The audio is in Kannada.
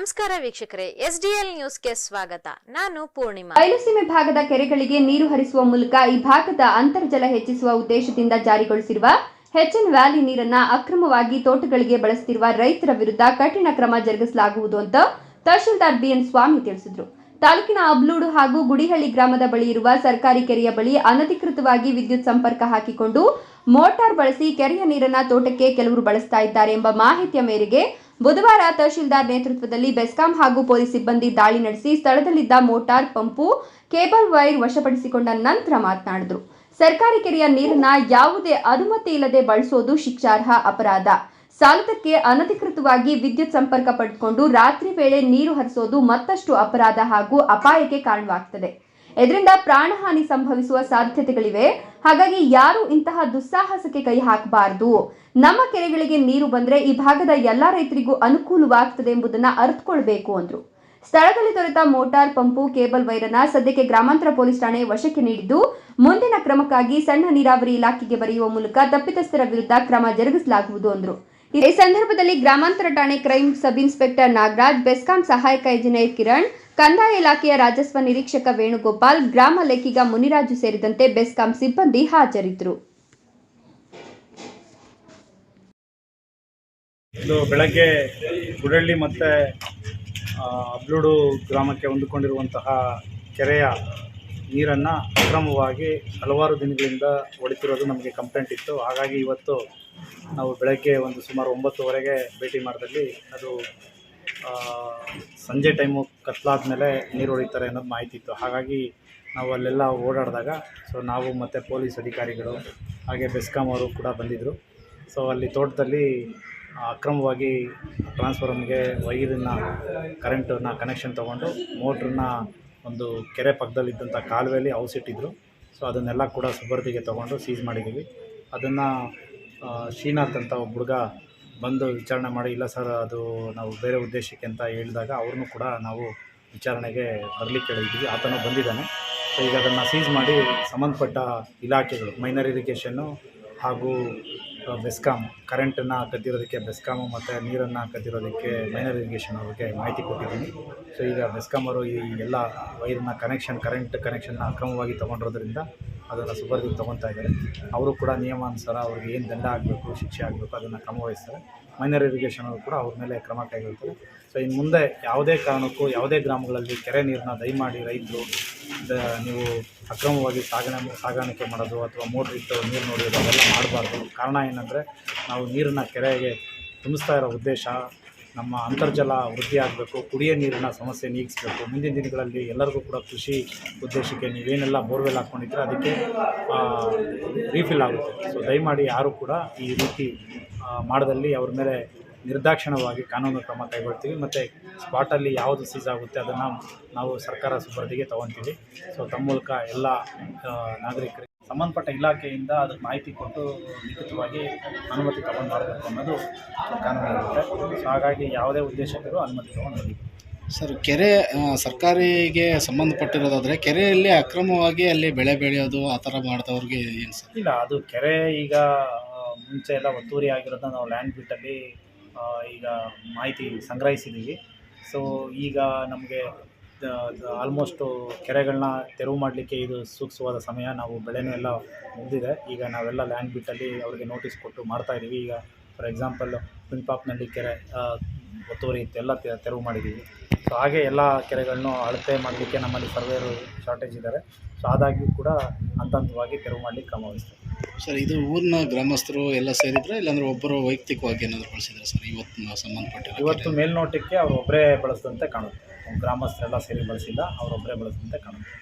ನಮಸ್ಕಾರ ವೀಕ್ಷಕರೇ ಎಸ್ ಡಿ ಎಲ್ ನ್ಯೂಸ್ಗೆ ಸ್ವಾಗತ. ನಾನು ಪೂರ್ಣಿಮಾ. ಬಯಲುಸೀಮೆ ಭಾಗದ ಕೆರೆಗಳಿಗೆ ನೀರು ಹರಿಸುವ ಮೂಲಕ ಈ ಭಾಗದ ಅಂತರ್ಜಲ ಹೆಚ್ಚಿಸುವ ಉದ್ದೇಶದಿಂದ ಜಾರಿಗೊಳಿಸಿರುವ ಹೆಚ್ಎನ್ ವ್ಯಾಲಿ ನೀರನ್ನ ಅಕ್ರಮವಾಗಿ ತೋಟಗಳಿಗೆ ಬಳಸುತ್ತಿರುವ ರೈತರ ವಿರುದ್ಧ ಕಠಿಣ ಕ್ರಮ ಜರುಗಿಸಲಾಗುವುದು ಅಂತ ತಹಶೀಲ್ದಾರ್ ಬಿಎನ್ ಸ್ವಾಮಿ ತಿಳಿಸಿದರು. ತಾಲೂಕಿನ ಅಬ್ಲೂಡು ಹಾಗೂ ಗುಡಿಹಳ್ಳಿ ಗ್ರಾಮದ ಬಳಿ ಇರುವ ಸರ್ಕಾರಿ ಕೆರೆಯ ಬಳಿ ಅನಧಿಕೃತವಾಗಿ ವಿದ್ಯುತ್ ಸಂಪರ್ಕ ಹಾಕಿಕೊಂಡು ಮೋಟಾರ್ ಬಳಸಿ ಕೆರೆಯ ನೀರನ್ನ ತೋಟಕ್ಕೆ ಕೆಲವರು ಬಳಸ್ತಾ ಇದ್ದಾರೆ ಎಂಬ ಮಾಹಿತಿಯ ಮೇರೆಗೆ ಬುಧವಾರ ತಹಶೀಲ್ದಾರ್ ನೇತೃತ್ವದಲ್ಲಿ ಬೆಸ್ಕಾಂ ಹಾಗೂ ಪೊಲೀಸ್ ಸಿಬ್ಬಂದಿ ದಾಳಿ ನಡೆಸಿ ಸ್ಥಳದಲ್ಲಿದ್ದ ಮೋಟಾರ್ ಪಂಪು, ಕೇಬಲ್ ವೈರ್ ವಶಪಡಿಸಿಕೊಂಡ ನಂತರ ಮಾತನಾಡಿದರು. ಸರ್ಕಾರಿ ಕೆರೆಯ ನೀರನ್ನ ಯಾವುದೇ ಅನುಮತಿ ಇಲ್ಲದೆ ಬಳಸೋದು ಶಿಕ್ಷಾರ್ಹ ಅಪರಾಧ. ಸಾಲದಕ್ಕೆ ಅನಧಿಕೃತವಾಗಿ ವಿದ್ಯುತ್ ಸಂಪರ್ಕ ಪಡೆದುಕೊಂಡು ರಾತ್ರಿ ವೇಳೆ ನೀರು ಹರಿಸೋದು ಮತ್ತಷ್ಟು ಅಪರಾಧ ಹಾಗೂ ಅಪಾಯಕ್ಕೆ ಕಾರಣವಾಗ್ತದೆ. ಇದರಿಂದ ಪ್ರಾಣಹಾನಿ ಸಂಭವಿಸುವ ಸಾಧ್ಯತೆಗಳಿವೆ. ಹಾಗಾಗಿ ಯಾರು ಇಂತಹ ದುಸ್ಸಾಹಸಕ್ಕೆ ಕೈ ಹಾಕಬಾರದು. ನಮ್ಮ ಕೆರೆಗಳಿಗೆ ನೀರು ಬಂದ್ರೆ ಈ ಭಾಗದ ಎಲ್ಲಾ ರೈತರಿಗೂ ಅನುಕೂಲವಾಗ್ತದೆ ಎಂಬುದನ್ನ ಅರ್ಥಕೊಳ್ಬೇಕು ಅಂದ್ರು. ಸ್ಥಳದಲ್ಲಿ ದೊರೆತ ಮೋಟಾರ್ ಪಂಪು, ಕೇಬಲ್ ವೈರನ್ನ ಸದ್ಯಕ್ಕೆ ಗ್ರಾಮಾಂತರ ಪೊಲೀಸ್ ಠಾಣೆ ವಶಕ್ಕೆ ನೀಡಿದ್ದು, ಮುಂದಿನ ಕ್ರಮಕ್ಕಾಗಿ ಸಣ್ಣ ನೀರಾವರಿ ಇಲಾಖೆಗೆ ಬರೆಯುವ ಮೂಲಕ ತಪ್ಪಿತಸ್ಥರ ವಿರುದ್ಧ ಕ್ರಮ ಜರುಗಿಸಲಾಗುವುದು ಅಂದ್ರು. ಈ ಸಂದರ್ಭದಲ್ಲಿ ಗ್ರಾಮಾಂತರ ಠಾಣೆ crime sub inspector Nagaraj, BESCOM ಸಹಾಯಕ ಇಂಜಿನಿಯರ್ ಕಿರಣ್, ಕಂದಾಯ ಇಲಾಖೆಯ ರಾಜಸ್ವ ನಿರೀಕ್ಷಕ ವೇಣುಗೋಪಾಲ್, ಗ್ರಾಮ ಲೆಕ್ಕಿಗ ಮುನಿರಾಜು ಸೇರಿದಂತೆ ಬೆಸ್ಕಾಂ ಸಿಬ್ಬಂದಿ ಹಾಜರಿದ್ದರು. ಇದು ಬೆಳಗ್ಗೆ ಗುಡಳ್ಳಿ ಮತ್ತು ಅಬ್ಲೂಡು ಗ್ರಾಮಕ್ಕೆ ಹೊಂದಿಕೊಂಡಿರುವಂತಹ ಕೆರೆಯ ನೀರನ್ನು ಅಕ್ರಮವಾಗಿ ಹಲವಾರು ದಿನಗಳಿಂದ ಹೊಡಿತಿರೋದು ನಮಗೆ ಕಂಪ್ಲೇಂಟ್ ಇತ್ತು. ಹಾಗಾಗಿ ಇವತ್ತು ನಾವು ಬೆಳಗ್ಗೆ ಒಂದು ಸುಮಾರು ಒಂಬತ್ತುವರೆಗೆ ಭೇಟಿ ಮಾಡಿದಲ್ಲಿ ಅದು ಸಂಜೆ ಟೈಮು ಕತ್ಲಾದ ಮೇಲೆ ನೀರು ಹೊಡಿತಾರೆ ಅನ್ನೋದು ಮಾಹಿತಿ ಇತ್ತು. ಹಾಗಾಗಿ ನಾವು ಅಲ್ಲೆಲ್ಲ ಓಡಾಡಿದಾಗ, ಸೊ ನಾವು ಮತ್ತು ಪೊಲೀಸ್ ಅಧಿಕಾರಿಗಳು, ಹಾಗೆ ಬೆಸ್ಕಾಂ ಅವರು ಕೂಡ ಬಂದಿದ್ದರು. ಸೊ ಅಲ್ಲಿ ತೋಟದಲ್ಲಿ ಅಕ್ರಮವಾಗಿ ಟ್ರಾನ್ಸ್ಫಾರ್ಮ್ಗೆ ವೈರನ್ನ ಕರೆಂಟನ್ನ ಕನೆಕ್ಷನ್ ತೊಗೊಂಡು ಮೋಟ್ರನ್ನ ಒಂದು ಕೆರೆ ಪಕ್ಕದಲ್ಲಿದ್ದಂಥ ಕಾಲುವೆಯಲ್ಲಿ ಔಸಿಟ್ಟಿದ್ರು ಸೊ ಅದನ್ನೆಲ್ಲ ಕೂಡ ಸುಬರ್ದಿಗೆ ತೊಗೊಂಡು ಸೀಸ್ ಮಾಡಿದ್ದೀವಿ. ಅದನ್ನು ಶ್ರೀನಾಥ್ ಅಂತ ಒಬ್ಬ ಹುಡುಗ ಬಂದು ವಿಚಾರಣೆ ಮಾಡಿ, ಇಲ್ಲ ಸರ್, ಅದು ನಾವು ಬೇರೆ ಉದ್ದೇಶಕ್ಕೆ ಅಂತ ಹೇಳಿದಾಗ ಅವ್ರನ್ನೂ ಕೂಡ ನಾವು ವಿಚಾರಣೆಗೆ ಬರಲಿಕ್ಕೆ ಹೇಳಿದ್ವಿ. ಆತನು ಬಂದಿದ್ದಾನೆ. ಸೊ ಈಗ ಅದನ್ನು ಸೀಸ್ ಮಾಡಿ ಸಂಬಂಧಪಟ್ಟ ಇಲಾಖೆಗಳು ಮೈನರ್ ಇರಿಗೇಷನ್ನು ಹಾಗೂ ಬೆಸ್ಕಾಮ್ ಬೆಸ್ಕಾಂ ಕರೆಂಟನ್ನು ಕದ್ದಿರೋದಕ್ಕೆ ಬೆಸ್ಕಾಮು ಮತ್ತು ನೀರನ್ನು ಕದ್ದಿರೋದಕ್ಕೆ ಮೈನರ್ ಇರಿಗೇಷನ್ ಅವ್ರಿಗೆ ಮಾಹಿತಿ ಕೊಟ್ಟಿದ್ದೀನಿ. ಸೊ ಈಗ ಬೆಸ್ಕಾಂ ಅವರು ಈ ಎಲ್ಲ ವೈರ್ನ ಕನೆಕ್ಷನ್ ಕರೆಂಟ್ ಕನೆಕ್ಷನ್ನ ಅಕ್ರಮವಾಗಿ ತೊಗೊಂಡಿರೋದ್ರಿಂದ ಅದನ್ನು ಸುಪರ್ದಿಗೆ ತೊಗೊತಾ ಇದ್ದಾರೆ. ಅವರು ಕೂಡ ನಿಯಮಾನುಸಾರ ಅವ್ರಿಗೆ ಏನು ದಂಡ ಆಗಬೇಕು, ಶಿಕ್ಷೆ ಆಗಬೇಕು ಅದನ್ನು ಕ್ರಮ ವಹಿಸ್ತಾರೆ ಮೈನರ್ ಇರಿಗೇಷನ್ ಅವರು ಕೂಡ ಅವ್ರ ಮೇಲೆ ಕ್ರಮ ಕೈಗೊಳ್ತಾರೆ. ಸೊ ಇನ್ನು ಮುಂದೆ ಯಾವುದೇ ಕಾರಣಕ್ಕೂ ಯಾವುದೇ ಗ್ರಾಮಗಳಲ್ಲಿ ಕೆರೆ ನೀರನ್ನ ದಯಮಾಡಿ ರೈತರು ನೀವು ಅಕ್ರಮವಾಗಿ ಸಾಗಣೆ ಸಾಗಾಣಿಕೆ ಮಾಡೋದು ಅಥವಾ ಮೋಟ್ರ್ ಇಟ್ಟು ನೀರು ನೋಡೋದು ಅವೆಲ್ಲ ಮಾಡಬಾರ್ದು. ಕಾರಣ ಏನಂದರೆ ನಾವು ನೀರನ್ನು ಕೆರೆಗೆ ತುಂಬಿಸ್ತಾ ಇರೋ ಉದ್ದೇಶ ನಮ್ಮ ಅಂತರ್ಜಲ ವೃದ್ಧಿ ಆಗಬೇಕು, ಕುಡಿಯೋ ನೀರಿನ ಸಮಸ್ಯೆ ನೀಗಿಸಬೇಕು. ಮುಂದಿನ ದಿನಗಳಲ್ಲಿ ಎಲ್ಲರಿಗೂ ಕೂಡ ಕೃಷಿ ಉದ್ದೇಶಕ್ಕೆ ನೀವೇನೆಲ್ಲ ಬೋರ್ವೆಲ್ ಹಾಕ್ಕೊಂಡಿದ್ರೆ ಅದಕ್ಕೆ ರೀಫಿಲ್ ಆಗುತ್ತೆ. ಸೊ ದಯಮಾಡಿ ಯಾರು ಕೂಡ ಈ ರೀತಿ ಮಾಡದಲ್ಲಿ ಅವ್ರ ಮೇಲೆ ನಿರ್ದಾಕ್ಷಿಣ್ಯವಾಗಿ ಕಾನೂನು ಕ್ರಮ ಕೈಗೊಳ್ತೀವಿ. ಮತ್ತು ಸ್ಪಾಟಲ್ಲಿ ಯಾವುದು ಸೀಸ್ ಆಗುತ್ತೆ ಅದನ್ನು ನಾವು ಸರ್ಕಾರ ಸುಬರ್ದಿಗೆ ತೊಗೊತೀವಿ. ಸೊ ತಮ್ಮ ಮೂಲಕ ಎಲ್ಲ ನಾಗರಿಕರಿಗೆ ಸಂಬಂಧಪಟ್ಟ ಇಲಾಖೆಯಿಂದ ಅದಕ್ಕೆ ಮಾಹಿತಿ ಕೊಟ್ಟು ಲಿಖಿತವಾಗಿ ಅನುಮತಿ ತಗೊಂಡು ಮಾಡಬೇಕು ಅನ್ನೋದು ಕಾನೂನು ಸೊ ಹಾಗಾಗಿ ಯಾವುದೇ ಉದ್ದೇಶಕ್ಕೂ ಅನುಮತಿ ತಗೊಂಡು ಸರ್ ಕೆರೆ ಸರ್ಕಾರಿಗೆ ಸಂಬಂಧಪಟ್ಟಿರೋದಾದರೆ ಕೆರೆಯಲ್ಲಿ ಅಕ್ರಮವಾಗಿ ಅಲ್ಲಿ ಬೆಳೆ ಬೆಳೆಯೋದು ಆ ಥರ ಮಾಡಿದವ್ರಿಗೆ ಏನು ಸರ್? ಇಲ್ಲ ಅದು ಕೆರೆ ಈಗ ಮುಂಚೆ ಎಲ್ಲ ಒತ್ತುವರಿ ಆಗಿರೋದನ್ನ ನಾವು ಲ್ಯಾಂಡ್ ಬಿಟ್ಟಲ್ಲಿ ಈಗ ಮಾಹಿತಿ ಸಂಗ್ರಹಿಸಿದ್ದೀವಿ. ಸೊ ಈಗ ನಮಗೆ ಆಲ್ಮೋಸ್ಟು ಕೆರೆಗಳನ್ನ ತೆರವು ಮಾಡಲಿಕ್ಕೆ ಇದು ಸೂಕ್ತವಾದ ಸಮಯ. ನಾವು ಬೆಳೆನೂ ಎಲ್ಲ ಮುಗಿದಿದೆ. ಈಗ ನಾವೆಲ್ಲ ಲ್ಯಾಂಡ್ ಬಿಟ್ಟಲ್ಲಿ ಅವ್ರಿಗೆ ನೋಟಿಸ್ ಕೊಟ್ಟು ಮಾಡ್ತಾ ಇದ್ದೀವಿ ಈಗ ಫಾರ್ ಎಕ್ಸಾಂಪಲ್ ಪಿಂಪಾಪ್ನಲ್ಲಿ ಕೆರೆ ಒತ್ತುವರಿ ಇತ್ತು ಎಲ್ಲ ತೆರವು ಮಾಡಿದ್ದೀವಿ ಸೊ ಹಾಗೆ ಎಲ್ಲ ಕೆರೆಗಳನ್ನು ಅಳತೆ ಮಾಡಲಿಕ್ಕೆ ನಮ್ಮಲ್ಲಿ ಸರ್ವೇರು ಶಾರ್ಟೇಜ್ ಇದ್ದಾರೆ. ಸೊ ಆದಾಗ್ಯೂ ಕೂಡ ಹಂತ ಹಂತವಾಗಿ ತೆರವು ಮಾಡಲಿಕ್ಕೆ ಕ್ರಮ ಸರ್ ಇದು ಊರಿನ ಗ್ರಾಮಸ್ಥರು ಎಲ್ಲ ಸೇರಿದ್ರೆ ಇಲ್ಲಾಂದ್ರೆ ಒಬ್ಬರು ವೈಯಕ್ತಿಕವಾಗಿ ಏನಾದರೂ ಬಳಸಿದ್ರೆ ಸರ್ ಇವತ್ತು ಸಂಬಂಧಪಟ್ಟಿರೋ ಇವತ್ತು ಮೇಲ್ನೋಟಕ್ಕೆ ಅವ್ರು ಒಬ್ಬರೇ ಬಳಸಿದಂತೆ ಕಾಣುತ್ತೆ. ಗ್ರಾಮಸ್ಥರೆಲ್ಲ ಸೇರಿ ಬಳಸಿಲ್ಲ ಅವರೊಬ್ಬರೇ ಬಳಸಿದಂತೆ ಕಾಣುತ್ತೆ.